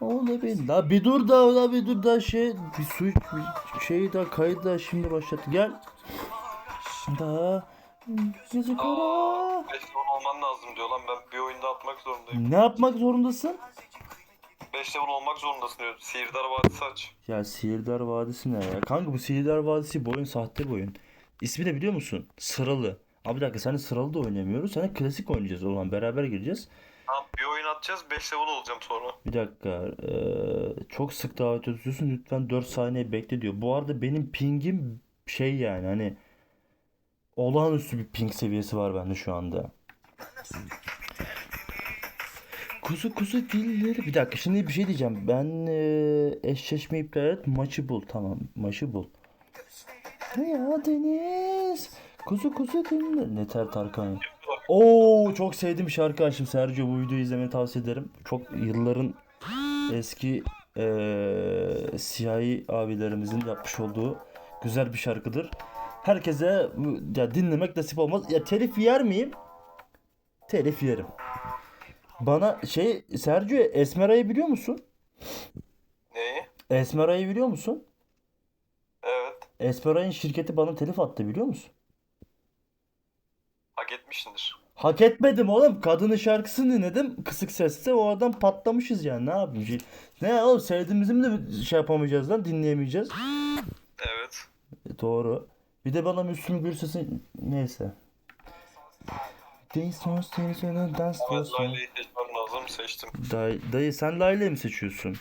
Olabilir. La bir dur da la bir dur da şey bir su bir şey da kayıt da şimdi başlat. Gel. Da gece kara. 5 level olman lazım diyor lan ben bir oyunda atmak zorundayım. Ne yapmak zorundasın? 5 level olmak zorundasın diyor. Sihirdar Vadisi aç. Ya Sihirdar Vadisi ne ya? Kanka bu Sihirdar Vadisi bu oyun sahte bir oyun. İsmi de biliyor musun? Sıralı. Abi bir dakika sen sıralı da oynamıyoruz. Sen klasik oynayacağız o zaman beraber gireceğiz. Tamam bir oyun atacağız 5 level olacağım sonra. Bir dakika. eee, çok sık davet ediyorsun. Lütfen 4 saniye bekle diyor. Bu arada benim pingim şey yani hani olağanüstü bir ping seviyesi var bende şu anda. Kuzu kuzu dilleri. Bir dakika şimdi bir şey diyeceğim. Ben eee eşleşme iptal et. Maçı bul. Tamam maçı bul. Ya Deniz. Kuzu kuzu dilleri. Neter Tarkan. Oo çok sevdiğim şarkı açtım Sergio bu videoyu izlemeni tavsiye ederim. Çok yılların eski eee siyahi abilerimizin yapmış olduğu güzel bir şarkıdır. Herkese ya dinlemek nasip olmaz. Ya telif yer miyim? Telif yerim. Bana şey Sergio Esmera'yı biliyor musun? Neyi? Esmera'yı biliyor musun? Evet. Esmera'nın şirketi bana telif attı biliyor musun? Hak etmişsindir. Hak etmedim oğlum. Kadının şarkısını dinledim. Kısık sesle o adam patlamışız yani. Ne yapayım? Şey- Ne oğlum sevdiğimizi mi de şey yapamayacağız lan dinleyemeyeceğiz. Evet. E, doğru. Bir de bana Müslüm Gürses'in neyse. Dayı son seni söyle dans Ben olsun. Lale'yi seçmem lazım seçtim. Dayı, dayı sen Layla mi seçiyorsun?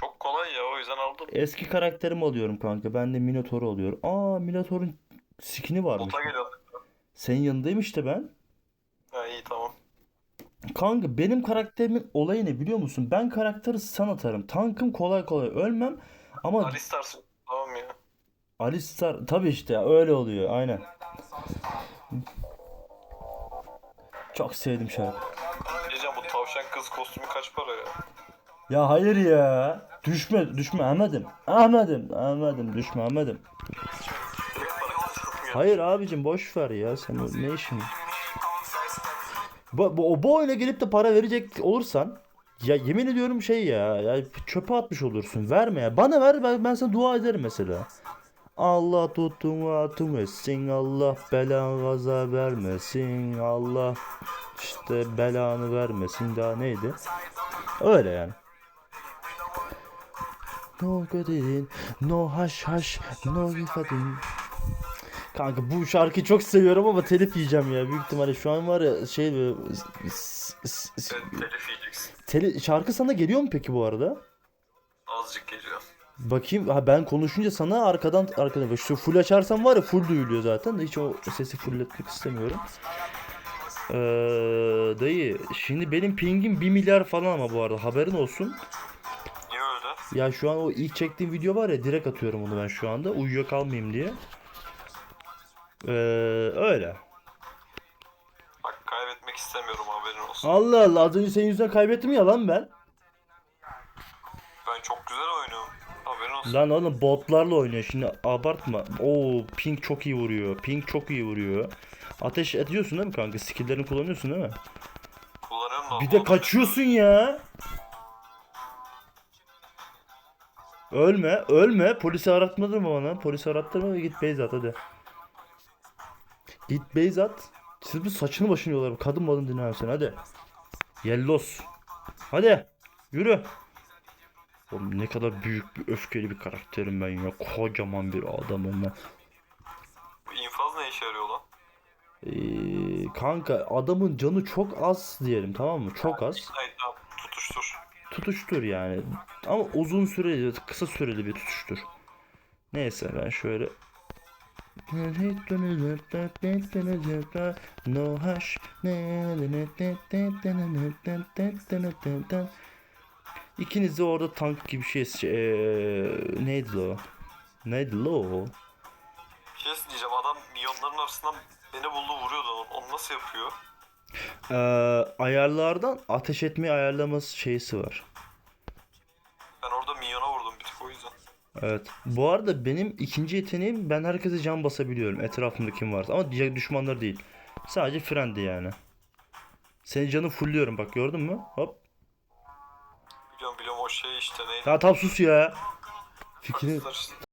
Çok kolay ya o yüzden aldım. Eski karakterimi alıyorum kanka. Ben de Minotaur alıyorum. Aa Minotaur'un skin'i varmış. Bota geliyor. Senin yanındayım işte ben. Ha iyi tamam. Kanka benim karakterimin olayı ne biliyor musun? Ben karakteri sana atarım. Tankım kolay kolay ölmem. Ama Alistar'sın. Tamam ya. Alistar tabii işte ya, öyle oluyor aynen. Çok sevdim şarkı. Diyeceğim bu tavşan kız kostümü kaç para ya? Ya hayır ya. Düşme düşme Ahmet'im. Ahmet'im. Ahmet'im düşme Ahmet'im. Hayır abicim boş ver ya sen ne işin? Bu, bu, bu oyuna gelip de para verecek olursan ya yemin ediyorum şey ya, ya çöpe atmış olursun. Verme ya. Bana ver ben, ben sana dua ederim mesela. Allah tuttuğunu atın etsin. Allah belanı gaza vermesin. Allah işte belanı vermesin. Daha neydi? Öyle yani. No good no haş haş, no ifadin. Kanka bu şarkıyı çok seviyorum ama telif yiyeceğim ya. Büyük ihtimalle şu an var ya şey böyle telif yiyeceksin. şarkı sana geliyor mu peki bu arada? Azıcık geliyor. Bakayım ha ben konuşunca sana arkadan arkadan şu full açarsam var ya full duyuluyor zaten de hiç o sesi fullletmek istemiyorum. Ee, dayı şimdi benim pingim 1 milyar falan ama bu arada haberin olsun. Niye öyle? Ya şu an o ilk çektiğim video var ya direkt atıyorum onu ben şu anda uyuyor kalmayayım diye. Ee, öyle. Bak kaybetmek istemiyorum haberin olsun. Allah Allah az önce senin yüzünden kaybettim ya lan ben. Ben çok güzel oynuyorum. Haberin olsun. Lan oğlum botlarla oynuyor şimdi abartma. Oo ping çok iyi vuruyor. Ping çok iyi vuruyor. Ateş ediyorsun değil mi kanka? Skill'lerini kullanıyorsun değil mi? Kullanıyorum da. Bir de kaçıyorsun ya. Ölme, ölme. Polisi aratmadın mı bana? Polisi arattırma ve git base at hadi. Git base at. Siz bu saçını başını yolarım. Kadın malın dinlemem seni hadi. Yellos. Hadi. Yürü. Oğlum ne kadar büyük bir öfkeli bir karakterim ben ya. Kocaman bir adamım ben. İnfaz ne işe yarıyor lan? Ee, kanka adamın canı çok az diyelim tamam mı? Çok az. Tutuştur. tutuştur yani. Ama uzun süreli, kısa süreli bir tutuştur. Neyse ben şöyle No hush İkiniz de orada tank gibi şey eee, neydi o? Neydi o? Bir şey diyeceğim adam milyonların arasından beni buldu vuruyordu onu. Nasıl yapıyor? Eee, ayarlardan ateş etmeyi ayarlaması şeysi var. Evet. Bu arada benim ikinci yeteneğim ben herkese can basabiliyorum. Etrafımda kim varsa. Ama diğer düşmanlar değil. Sadece frendi yani. Senin canı fullüyorum bak gördün mü? Hop. Biliyorum biliyorum o şey işte neydi? Ya tam sus ya. Fikri Kızlar işte.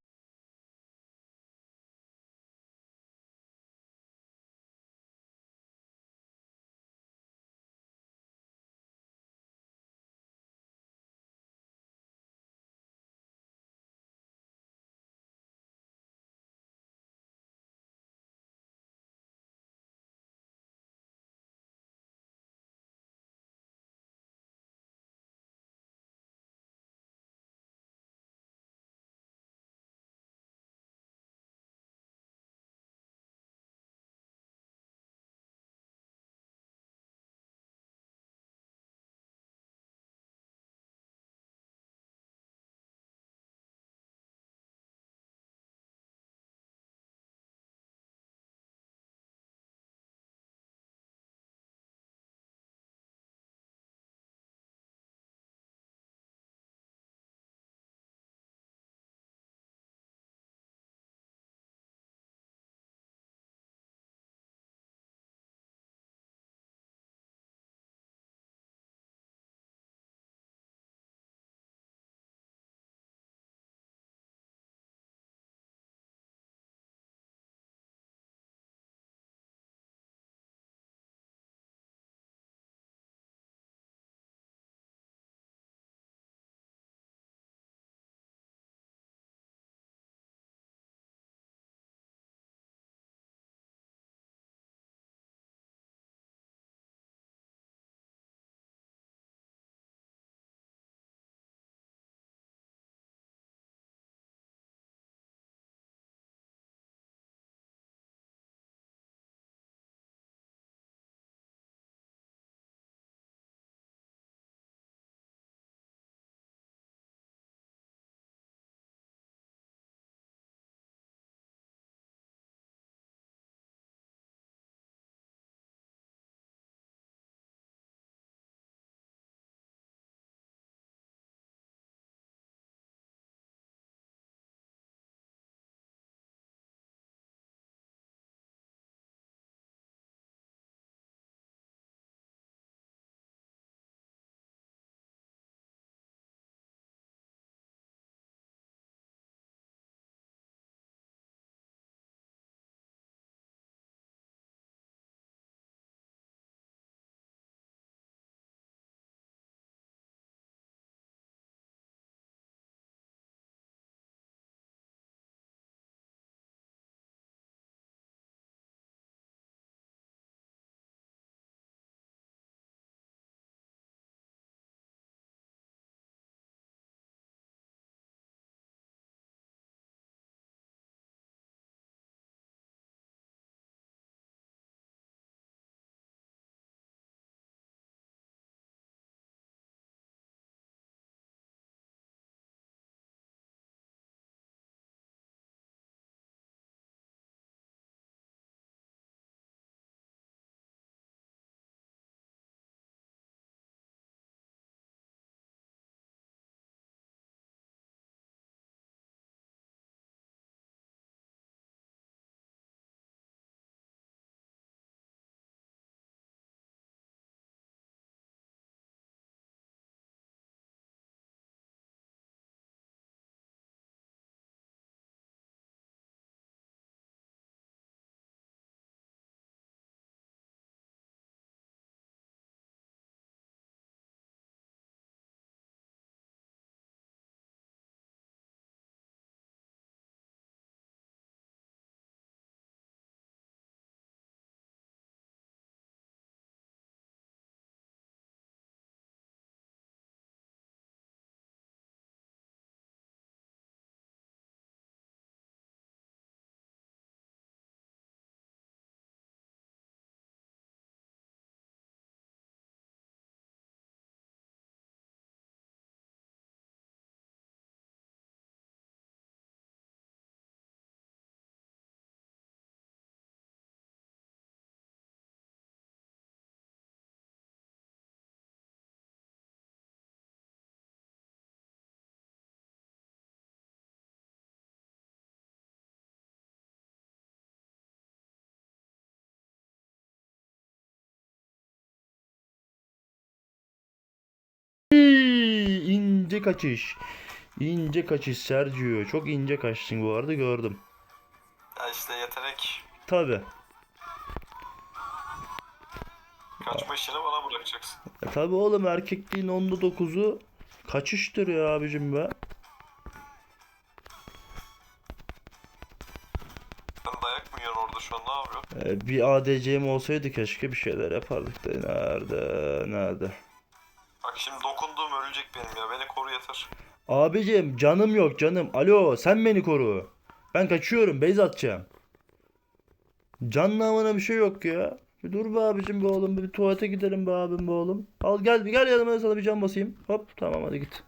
İnce kaçış. İnce kaçış Sergio. Çok ince kaçtın bu arada gördüm. Ya işte yetenek. Tabi. Kaçma işini bana bırakacaksın. E tabi oğlum erkekliğin onda dokuzu kaçıştır ya abicim be. Sen dayak mı yiyorsun orada şu an ne yapıyorsun? E, bir ADC'm olsaydı keşke bir şeyler yapardık da nerede nerede. Bak şimdi benim ya. Beni koru yeter. Abicim canım yok canım. Alo sen beni koru. Ben kaçıyorum beyz atacağım. Can namına bir şey yok ya. Bir dur be abicim be oğlum. Bir tuvalete gidelim be abim be oğlum. Al gel gel yanıma sana bir can basayım. Hop tamam hadi git.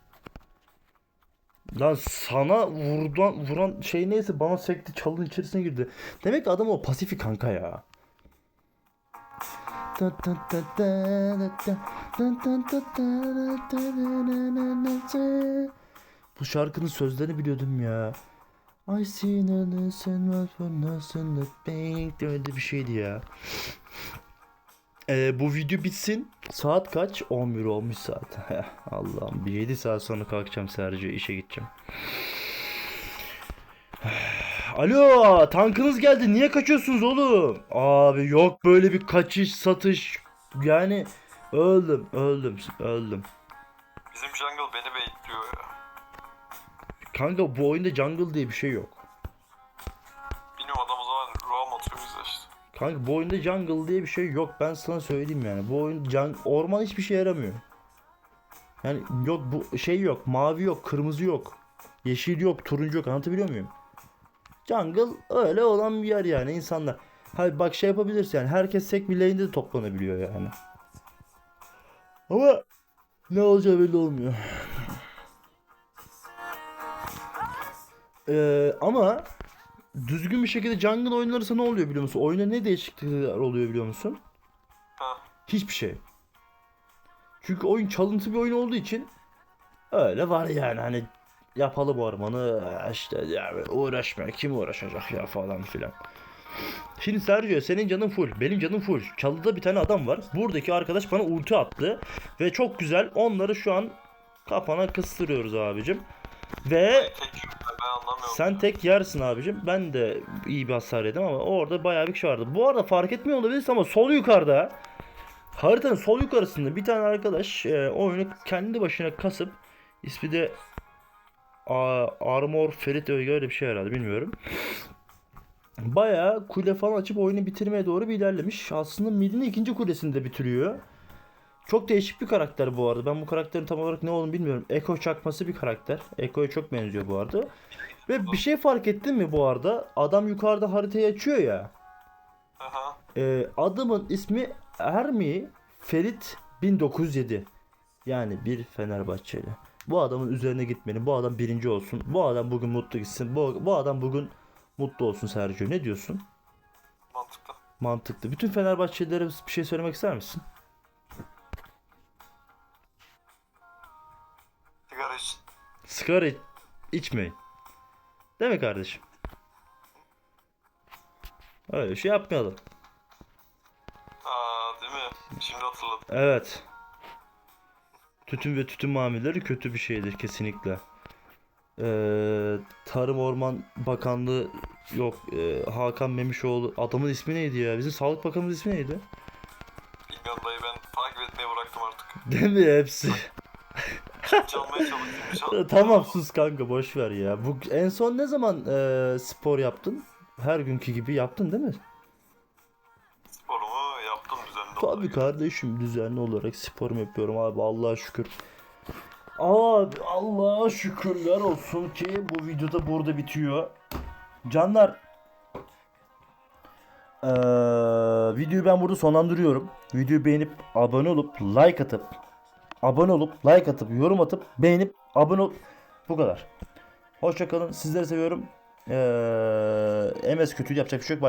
Lan sana vurdan, vuran şey neyse bana sekti çalın içerisine girdi. Demek ki adam o pasifi kanka ya. Bu şarkının sözlerini biliyordum ya. I a listen what for nothing the bank öyle bir şeydi ya. Ee, bu video bitsin. Saat kaç? 11 olmuş saat. Allah'ım bir 7 saat sonra kalkacağım Sergio işe gideceğim. Alo tankınız geldi niye kaçıyorsunuz oğlum? Abi yok böyle bir kaçış satış yani öldüm öldüm öldüm. Bizim jungle beni baitliyor ya. Kanka bu oyunda jungle diye bir şey yok. Bilmiyorum adam o zaman roam atıyor bize işte. Kanka bu oyunda jungle diye bir şey yok. Ben sana söyleyeyim yani. Bu oyun orman hiçbir şey yaramıyor. Yani yok bu şey yok. Mavi yok, kırmızı yok. Yeşil yok, turuncu yok. Anlatabiliyor muyum? Jungle öyle olan bir yer yani insanlar. Hayır bak şey yapabilirsin yani. Herkes tek bir lane'de de toplanabiliyor yani. Ama ne olacağı belli olmuyor. Ee, ama düzgün bir şekilde jungle oynanırsa ne oluyor biliyor musun? Oyuna ne değişiklikler oluyor biliyor musun? Ha. Hiçbir şey. Çünkü oyun çalıntı bir oyun olduğu için öyle var yani hani yapalım ormanı işte ya uğraşma kim uğraşacak ya falan filan. Şimdi Sergio senin canın full benim canım full. Çalıda bir tane adam var. Buradaki arkadaş bana ulti attı ve çok güzel onları şu an kafana kıstırıyoruz abicim. Ve sen tek yersin abicim. Ben de iyi bir hasar yedim ama orada bayağı bir kişi vardı. Bu arada fark etmiyor olabilirsin ama sol yukarıda haritanın sol yukarısında bir tane arkadaş e, oyunu kendi başına kasıp ismi de A- Armor Ferit Öge öyle bir şey herhalde bilmiyorum. Bayağı kule falan açıp oyunu bitirmeye doğru bir ilerlemiş. Aslında midin ikinci kulesini de bitiriyor. Çok değişik bir karakter bu arada. Ben bu karakterin tam olarak ne olduğunu bilmiyorum. Eko çakması bir karakter. Eko'ya çok benziyor bu arada. Ve bir şey fark ettin mi bu arada? Adam yukarıda haritayı açıyor ya. Aha. Ee, adamın ismi Ermi Ferit 1907. Yani bir Fenerbahçeli. Bu adamın üzerine gitmenin. Bu adam birinci olsun. Bu adam bugün mutlu gitsin. Bu, bu adam bugün mutlu olsun Sergio. Ne diyorsun? Mantıklı. Mantıklı. Bütün Fenerbahçelilere bir şey söylemek ister misin? Sigara için. Sigara içmeyin. Değil mi kardeşim? Öyle bir şey yapmayalım. Aa değil mi? Şimdi hatırladım. Evet. Tütün ve tütün mamulleri kötü bir şeydir kesinlikle. Ee, Tarım Orman Bakanlığı yok. ee, Hakan Memişoğlu. Adamın ismi neydi ya? Bizim Sağlık Bakanımız ismi neydi? Bilmiyorum dayı ben takip etmeyi bıraktım artık. Değil mi hepsi? Çalmaya tamam sus kanka boş ver ya. Bu en son ne zaman ee, spor yaptın? Her günkü gibi yaptın değil mi? Olarak. kardeşim düzenli olarak sporumu yapıyorum abi Allah'a şükür. Abi Allah'a şükürler olsun ki bu videoda burada bitiyor. Canlar eee, videoyu ben burada sonlandırıyorum. Videoyu beğenip abone olup like atıp abone olup like atıp yorum atıp beğenip abone olup bu kadar. Hoşçakalın. Sizleri seviyorum. Eee MS kötü yapacak bir şey yok.